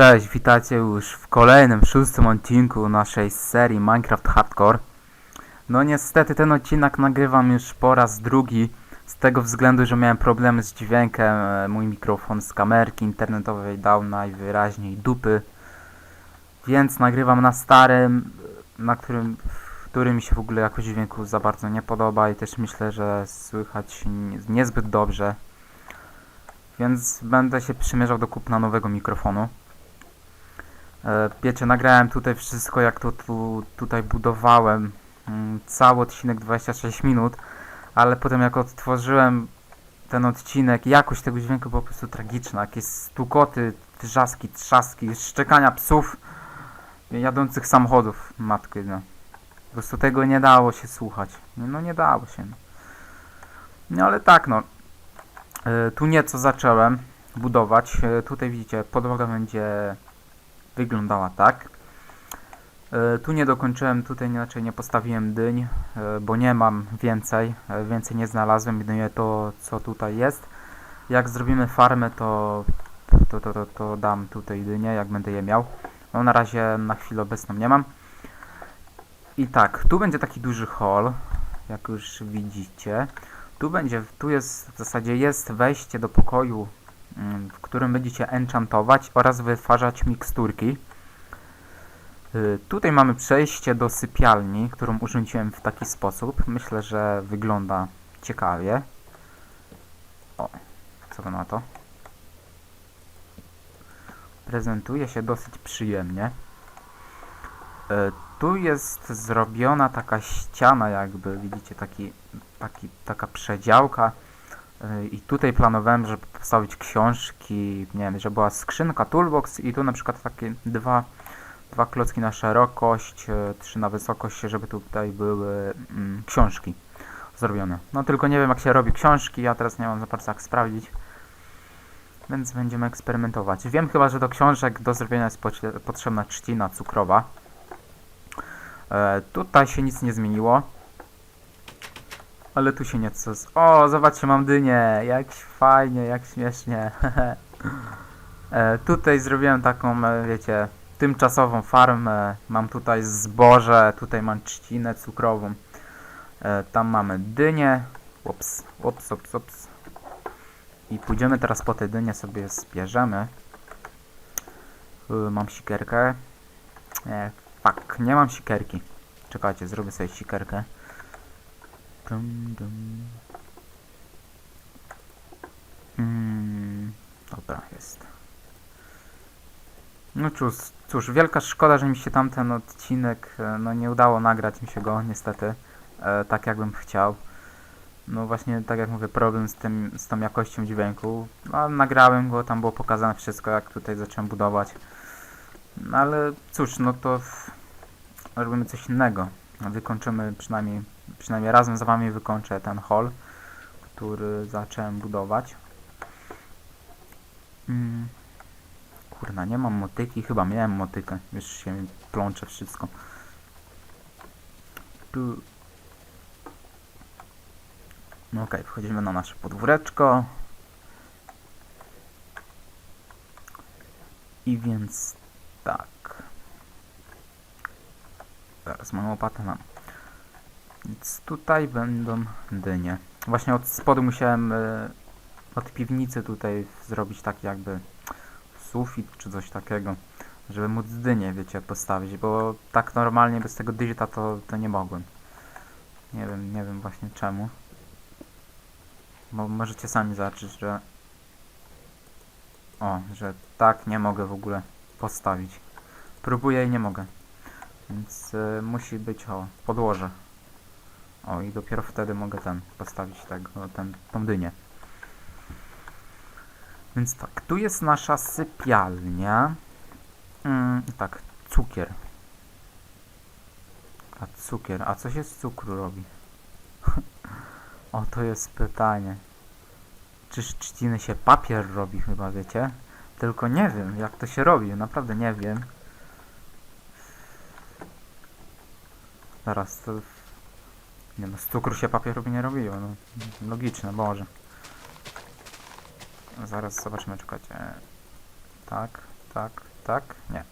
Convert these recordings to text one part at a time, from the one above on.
Cześć, witajcie już w kolejnym, szóstym odcinku naszej serii Minecraft Hardcore. No niestety ten odcinek nagrywam już po raz drugi, z tego względu, że miałem problemy z dźwiękiem, e, mój mikrofon z kamerki internetowej dał najwyraźniej dupy. Więc nagrywam na starym, na którym, który mi się w ogóle jakość dźwięku za bardzo nie podoba i też myślę, że słychać nie- niezbyt dobrze. Więc będę się przymierzał do kupna nowego mikrofonu. E, Wiecie, nagrałem tutaj wszystko jak to tu, tutaj budowałem. Mm, Cały odcinek 26 minut, ale potem jak odtworzyłem ten odcinek, jakość tego dźwięku po prostu tragiczna. Jakieś stukoty, trzaski, trzaski, szczekania psów jadących samochodów. Matky, no. Po prostu tego nie dało się słuchać. No, no nie dało się. No, no ale tak, no. E, Tu nieco zacząłem budować. E, Tutaj widzicie, podłoga będzie wyglądała tak. E, Tu nie dokończyłem, tutaj inaczej nie postawiłem dyń, e, bo nie mam więcej, e, więcej nie znalazłem, jedynie to co tutaj jest. Jak zrobimy farmę to, to, to, to, to dam tutaj dynię, jak będę je miał. No na razie na chwilę obecną nie mam. I tak, tu będzie taki duży hall, jak już widzicie. Tu będzie, tu jest, w zasadzie jest wejście do pokoju w którym będziecie enchantować oraz wytwarzać miksturki. Y, Tutaj mamy przejście do sypialni, którą urządziłem w taki sposób. Myślę, że wygląda ciekawie. O, co to na to? Prezentuje się dosyć przyjemnie. Y, Tu jest zrobiona taka ściana, jakby widzicie, taki, taki, taka przedziałka. I tutaj planowałem, żeby postawić książki, nie wiem, że była skrzynka, toolbox i tu na przykład takie dwa, dwa klocki na szerokość, y, trzy na wysokość, żeby tutaj były mm, książki zrobione. No tylko nie wiem jak się robi książki, ja teraz nie mam za bardzo jak sprawdzić. Więc będziemy eksperymentować. Wiem chyba, że do książek do zrobienia jest potrzebna trzcina cukrowa. E, tutaj się nic nie zmieniło. Ale tu się nieco... Z... O, zobaczcie, mam dynię! Jak fajnie, jak śmiesznie. e, tutaj zrobiłem taką, e, wiecie, tymczasową farmę. Mam tutaj zboże, tutaj mam trzcinę cukrową. E, tam mamy dynię. Ups, ups, ups, ups. I pójdziemy teraz po te dynie sobie zbierzemy. Y, mam sikerkę. E, fuck, nie mam sikerki. Czekajcie, zrobię sobie sikerkę. Dum, dum. Mm, dobra, jest. No cóż, cóż, wielka szkoda, że mi się tamten odcinek, e, no nie udało nagrać mi się go, niestety, e, tak jakbym chciał. No właśnie, tak jak mówię, problem z tym, z tą jakością dźwięku. No, nagrałem go, tam było pokazane wszystko, jak tutaj zacząłem budować. No ale cóż, no to w... robimy coś innego. Wykończymy przynajmniej przynajmniej razem z wami wykończę ten hall, który zacząłem budować. Mm. Kurna, nie mam motyki, chyba miałem motykę, już się mi plącze wszystko. Tu. No okej, wchodzimy na nasze podwóreczko. I więc tak. Zaraz mam łopatę, mam. Więc tutaj będą dynie. Właśnie od spodu musiałem y, od piwnicy tutaj zrobić taki jakby sufit czy coś takiego, żeby móc dynię, wiecie, postawić, bo tak normalnie bez tego digita to, to nie mogłem. Nie wiem, nie wiem właśnie czemu. Bo możecie sami zobaczyć, że o, że tak nie mogę w ogóle postawić. Próbuję i nie mogę. Więc y, musi być o podłoże. O, i dopiero wtedy mogę ten postawić tego, ten, tą dynię. Więc tak, tu jest nasza sypialnia. Mm, tak, cukier. A cukier, a co się z cukru robi? o, to jest pytanie. Czy z trzciny się papier robi chyba, wiecie? Tylko nie wiem, jak to się robi, naprawdę nie wiem. Zaraz, to nie no, z cukru się papieru nie robiło, no. Logiczne, Boże. Zaraz zobaczymy, czekajcie. Tak. Tak, tak, nie.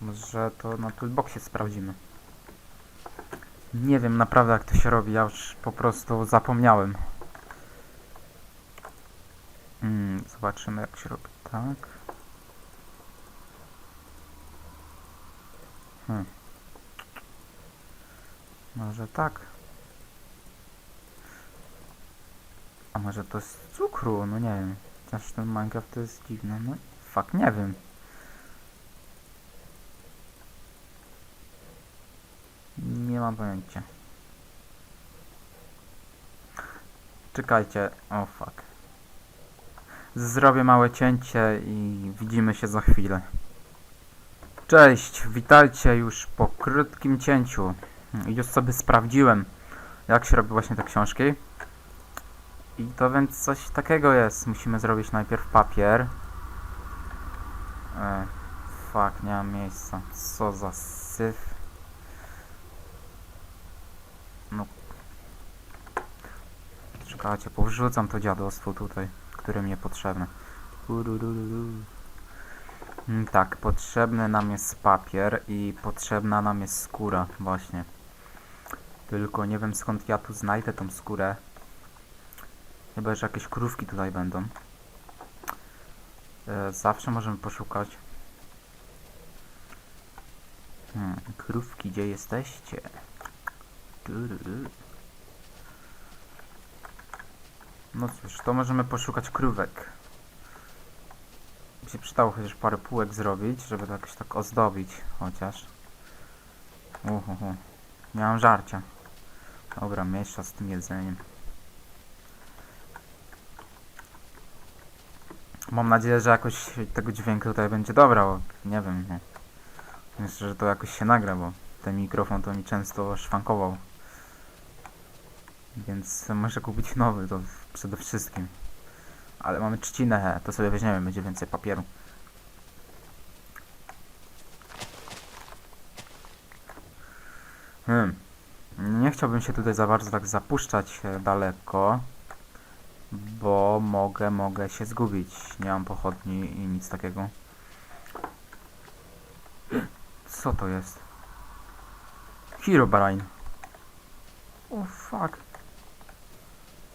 Może to na toolboxie sprawdzimy. Nie wiem naprawdę jak to się robi, ja już po prostu zapomniałem. Mm, zobaczymy jak się robi, tak. Hmm. Może tak. A może to z cukru? No nie wiem. Chociaż ten Minecraft to jest dziwne. No fuck, nie wiem. Nie mam pojęcia. Czekajcie. O fuck. Zrobię małe cięcie i widzimy się za chwilę. Cześć, witajcie już po krótkim cięciu. Już sobie sprawdziłem, jak się robi właśnie te książki. I to więc coś takiego jest. Musimy zrobić najpierw papier. E, fuck, nie mam miejsca. Co za syf. No. Czekajcie, powrzucam to dziadostwo tutaj, które mi. Urururu. Mm, Tak, potrzebny nam jest papier i potrzebna nam jest skóra, właśnie. Tylko nie wiem skąd ja tu znajdę tą skórę. Chyba, że jakieś krówki tutaj będą. E, zawsze możemy poszukać. Hmm, krówki, gdzie jesteście? No cóż, to możemy poszukać krówek. By się przydało chociaż parę półek zrobić, żeby to jakoś tak ozdobić, chociaż. Uhuhu. Nie mam żarcia. Dobra, miesza z tym jedzeniem. Mam nadzieję, że jakoś tego dźwięku tutaj będzie dobra, bo nie wiem, no. Myślę, że to jakoś się nagra, bo ten mikrofon to mi często szwankował. Więc muszę kupić nowy, to przede wszystkim. Ale mamy trzcinę, to sobie weźmiemy, będzie więcej papieru. Hmm. Nie chciałbym się tutaj za bardzo tak zapuszczać e, daleko, bo mogę, mogę się zgubić. Nie mam pochodni i nic takiego. Co to jest? Herobrine. O fuck.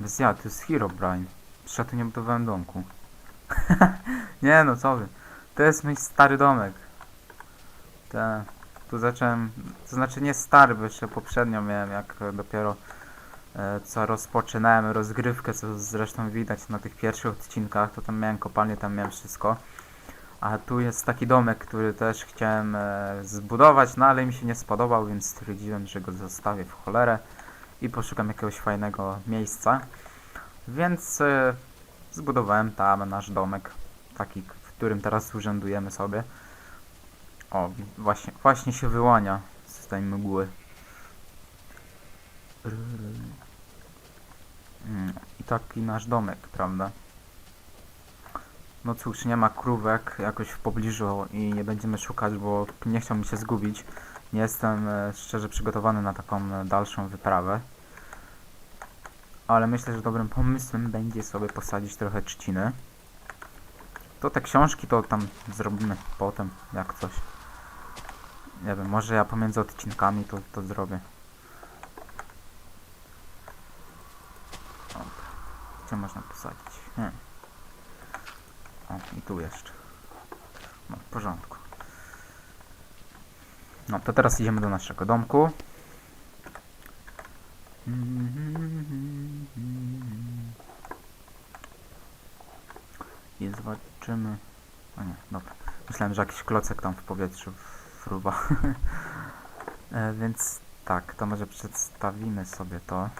Bez ja, to jest Herobrine. Przecież ja tu nie budowałem domku. nie no, co wy. To jest mój stary domek. Te, tu zacząłem, to znaczy nie stary, bo jeszcze poprzednio miałem, jak dopiero e, co rozpoczynałem rozgrywkę, co zresztą widać na tych pierwszych odcinkach, to tam miałem kopalnię, tam miałem wszystko. A tu jest taki domek, który też chciałem e, zbudować, no ale mi się nie spodobał, więc stwierdziłem, że go zostawię w cholerę i poszukam jakiegoś fajnego miejsca. Więc e, zbudowałem tam nasz domek, taki, w którym teraz urzędujemy sobie. O, właśnie, właśnie się wyłania z tej mgły. I taki nasz domek, prawda? No cóż, nie ma krówek jakoś w pobliżu i nie będziemy szukać, bo nie chciał mi się zgubić. Nie jestem e, szczerze przygotowany na taką e, dalszą wyprawę. Ale myślę, że dobrym pomysłem będzie sobie posadzić trochę trzciny. To te książki to tam zrobimy potem, jak coś. Nie wiem, może ja pomiędzy odcinkami to, to zrobię. Dobra. Gdzie można posadzić? Hmm. O, i tu jeszcze. No, w porządku. No, to teraz idziemy do naszego domku. I zobaczymy. O nie, dobra. Myślałem, że jakiś klocek tam w powietrzu fruwa. e, więc tak, to może przedstawimy sobie to.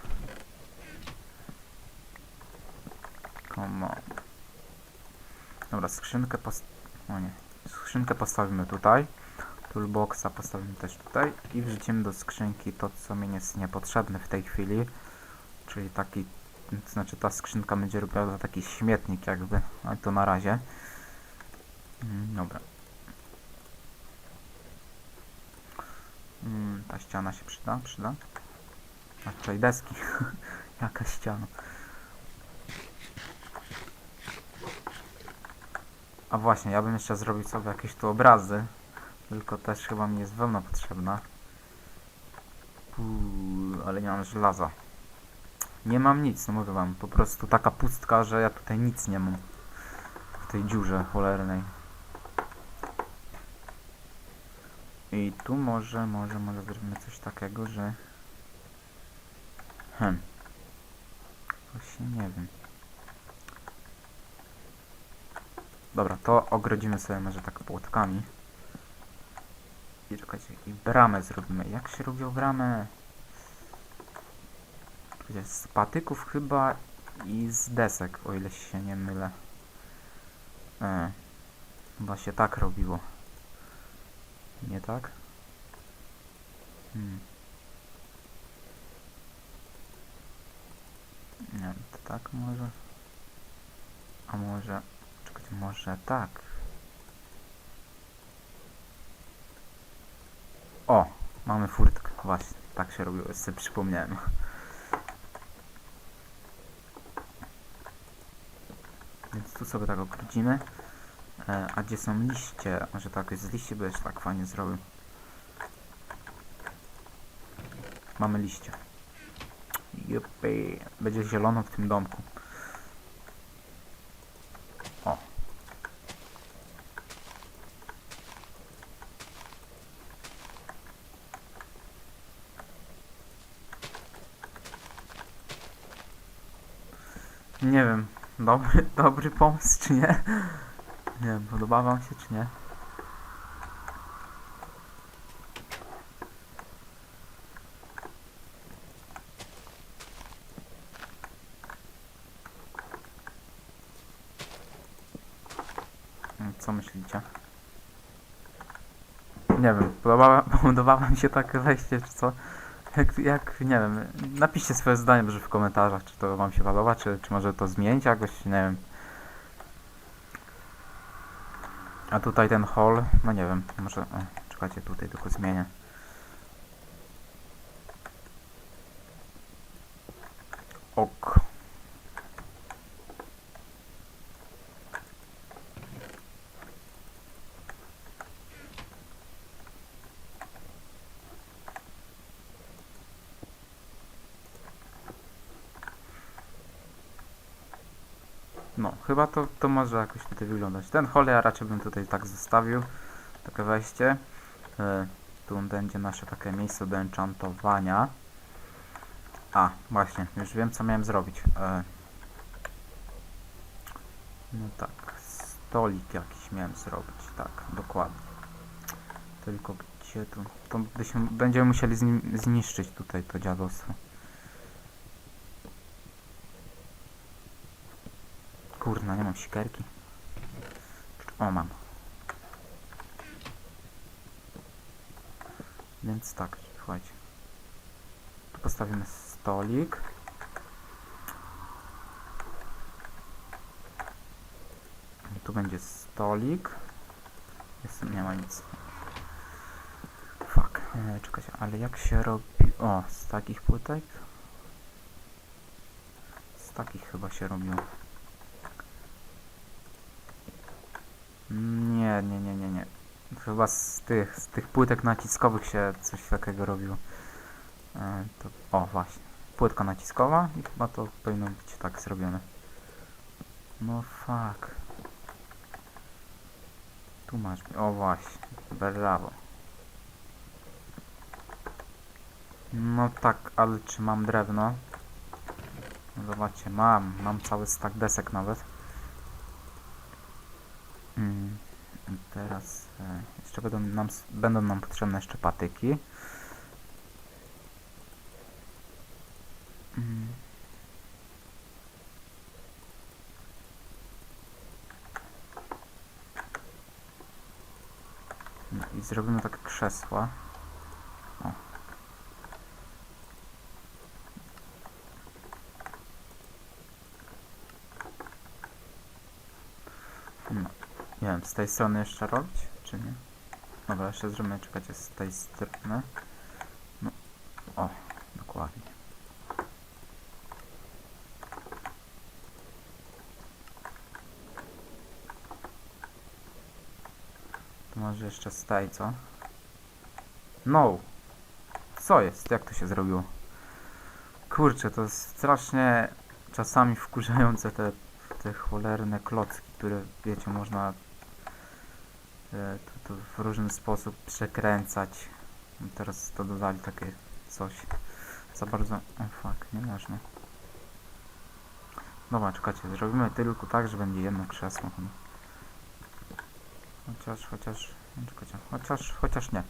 Come on. Dobra, skrzynkę post... O nie. Skrzynkę postawimy tutaj. Toolboxa postawimy też tutaj. I wrzucimy do skrzynki to, co mi jest niepotrzebne w tej chwili. Czyli taki... To znaczy ta skrzynka będzie robiła taki śmietnik jakby. Ale to na razie. Mm, Dobra. Mm, ta ściana się przyda? Przyda? Tutaj deski. Jaka ściana? A właśnie, ja bym jeszcze zrobił sobie jakieś tu obrazy. Tylko też chyba mi jest wełna potrzebna. Uuu, ale nie mam żelaza. Nie mam nic, no mówię wam. Po prostu taka pustka, że ja tutaj nic nie mam. W tej dziurze cholernej. I tu może, może, może zrobimy coś takiego, że... Hm. Właśnie nie wiem. Dobra, to ogrodzimy sobie może tak płotkami. I czekajcie, i bramę zrobimy. Jak się robią bramę? Z patyków chyba i z desek, o ile się nie mylę. E, chyba się tak robiło. Nie tak? Hmm. Nie to tak może? A może... Może tak? O! Mamy furtkę, właśnie. Tak się robiło, sobie przypomniałem. Więc tu sobie tak okrodzimy. E, a gdzie są liście? Może tak z liście by się tak fajnie zrobił. Mamy liście. Juppie. Będzie zielono w tym domku. O. Nie wiem, dobry, dobry pomysł czy nie? Nie wiem, podoba wam się czy nie? Mm, Co myślicie? Nie wiem, podoba, wam się takie wejście, czy co? Jak, jak, nie wiem, napiszcie swoje zdanie może w komentarzach, czy to wam się podoba, czy, czy może to zmienić jakoś, nie wiem. A tutaj ten hall, no nie wiem, może, o, czekajcie, tutaj tylko zmienię. Ok. No, chyba to, to może jakoś tutaj wyglądać. Ten hol ja raczej bym tutaj tak zostawił. Takie wejście. E, tu będzie nasze takie miejsce do enchantowania. A, właśnie, już wiem co miałem zrobić. E, no tak, stolik jakiś miałem zrobić. Tak, dokładnie. Tylko gdzie tu? To byśmy, będziemy musieli zni- zniszczyć tutaj to dziadostwo. Kurna, nie mam sikerki. O, mam. Więc tak, słuchajcie. Tu postawimy stolik. I tu będzie stolik. Jest, nie ma nic. Fuck. E, czekajcie, ale jak się robi... O, z takich płytek? Z takich chyba się robiło. Nie, nie, nie, nie, nie. Chyba z tych, z tych płytek naciskowych się coś takiego robiło. E, to, o, właśnie. Płytka naciskowa i chyba to powinno być tak zrobione. No fuck. Tu masz. O właśnie. Brawo. No tak, ale czy mam drewno? No Zobaczcie, mam. Mam cały stak desek nawet. Mm, i teraz e, jeszcze będą nam, będą nam potrzebne jeszcze patyki. Mm. No I zrobimy takie krzesła. O. No. Nie wiem, z tej strony jeszcze robić, czy nie? Dobra, jeszcze zrobimy, czekajcie, z tej strony. No, o, dokładnie. To może jeszcze z tej, co? No! Co jest? Jak to się zrobiło? Kurczę, to jest strasznie czasami wkurzające te, te cholerne klocki, które, wiecie, można e, tu, tu w różny sposób przekręcać. No Teraz to dodali takie coś. Za bardzo... O fuck, nie można. Dobra, czekajcie, zrobimy tylko tak, że będzie jedno krzesło. Chociaż, chociaż... Czekajcie, chociaż, chociaż nie.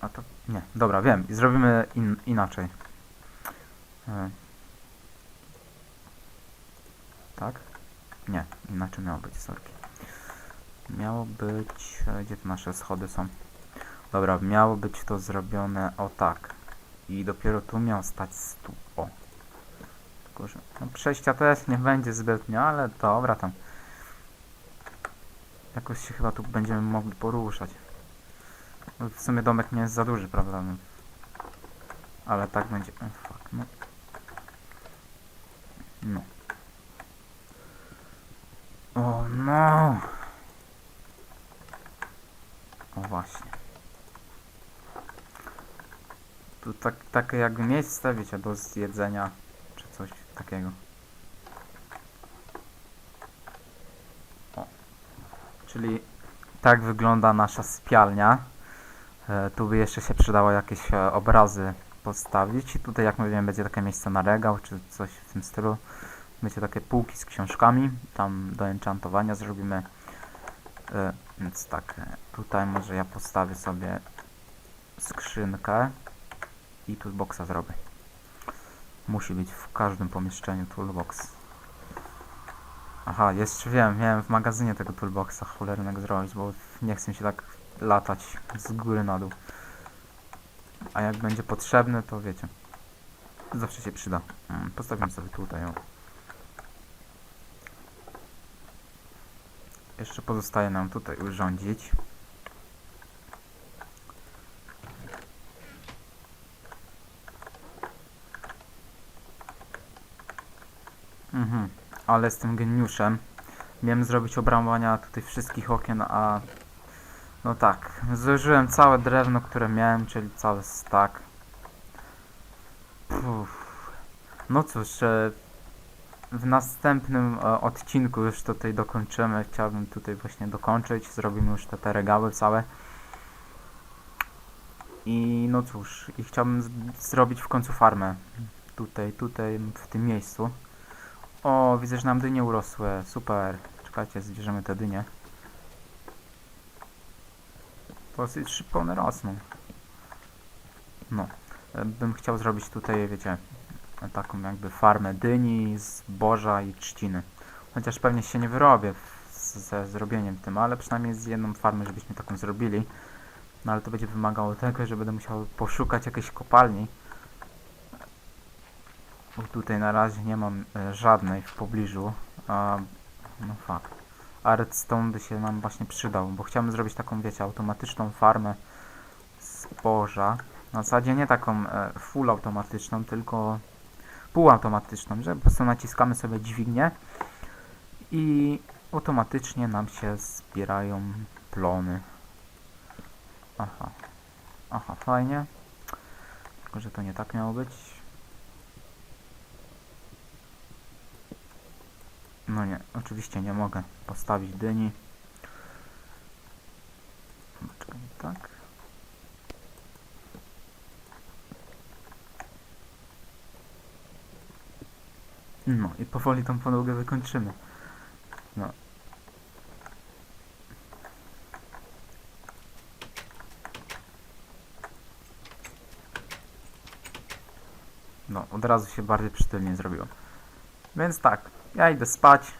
A to... Nie, dobra, wiem. I zrobimy in, inaczej. E. Tak? Nie, inaczej miało być, sorki. Miało być... e, Gdzie te nasze schody są? Dobra, miało być to zrobione o tak. I dopiero tu miał stać stół. O. Tylko, że no przejścia też nie będzie zbytnio, ale dobra tam. Jakoś się chyba tu będziemy mogli poruszać. W sumie domek nie jest za duży, prawda? Ale tak będzie. O, fuck, no. No. O no! O właśnie. Tu tak, takie jakby miejsce, wiecie, do zjedzenia, czy coś takiego. O. Czyli tak wygląda nasza spialnia. E, tu by jeszcze się przydało jakieś e, obrazy postawić. I tutaj, jak mówiłem, będzie takie miejsce na regał, czy coś w tym stylu. Będzie takie półki z książkami. Tam do enchantowania zrobimy. E, więc tak, tutaj może ja postawię sobie skrzynkę i toolboxa zrobię. Musi być w każdym pomieszczeniu toolbox. Aha, jeszcze wiem, miałem w magazynie tego toolboxa cholernego zrobić, bo nie chcę się tak latać z góry na dół. A jak będzie potrzebny, to wiecie. Zawsze się przyda. Mm, Postawimy sobie tutaj. O. Jeszcze pozostaje nam tutaj urządzić. Mhm, ale tym geniuszem miałem zrobić obramowania tutaj wszystkich okien, a no tak, zużyłem całe drewno, które miałem, czyli cały stack. No cóż, e, w następnym e, odcinku już tutaj dokończymy. Chciałbym tutaj właśnie dokończyć. Zrobimy już te, te regały całe. I no cóż, i chciałbym zrobić w końcu farmę. Tutaj, tutaj, w tym miejscu. O, widzę, że nam dynie urosły. Super. Czekajcie, zbierzemy te dynie. Dosyć szybko one rosną. No. E, Bym chciał zrobić tutaj, wiecie, taką jakby farmę dyni, zboża i trzciny. Chociaż pewnie się nie wyrobię ze zrobieniem tym, ale przynajmniej z jedną farmę, żebyśmy taką zrobili. No ale to będzie wymagało tego, że będę musiał poszukać jakiejś kopalni. Bo tutaj na razie nie mam e, żadnej w pobliżu. A, no fakt. A redstone by się nam właśnie przydał, bo chciałbym zrobić taką, wiecie, automatyczną farmę zboża. Na zasadzie nie taką e, full automatyczną, tylko półautomatyczną, że po prostu naciskamy sobie dźwignię i automatycznie nam się zbierają plony. Aha. Aha, fajnie. Tylko, że to nie tak miało być. No nie, oczywiście nie mogę postawić dyni. Czekaj, tak. No i powoli tą podłogę wykończymy. No. No, od razu się bardziej przytylnie zrobiło. Więc tak, ja idę spać.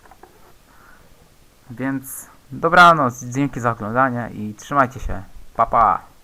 Więc dobranoc, dzięki za oglądanie i trzymajcie się. Pa pa!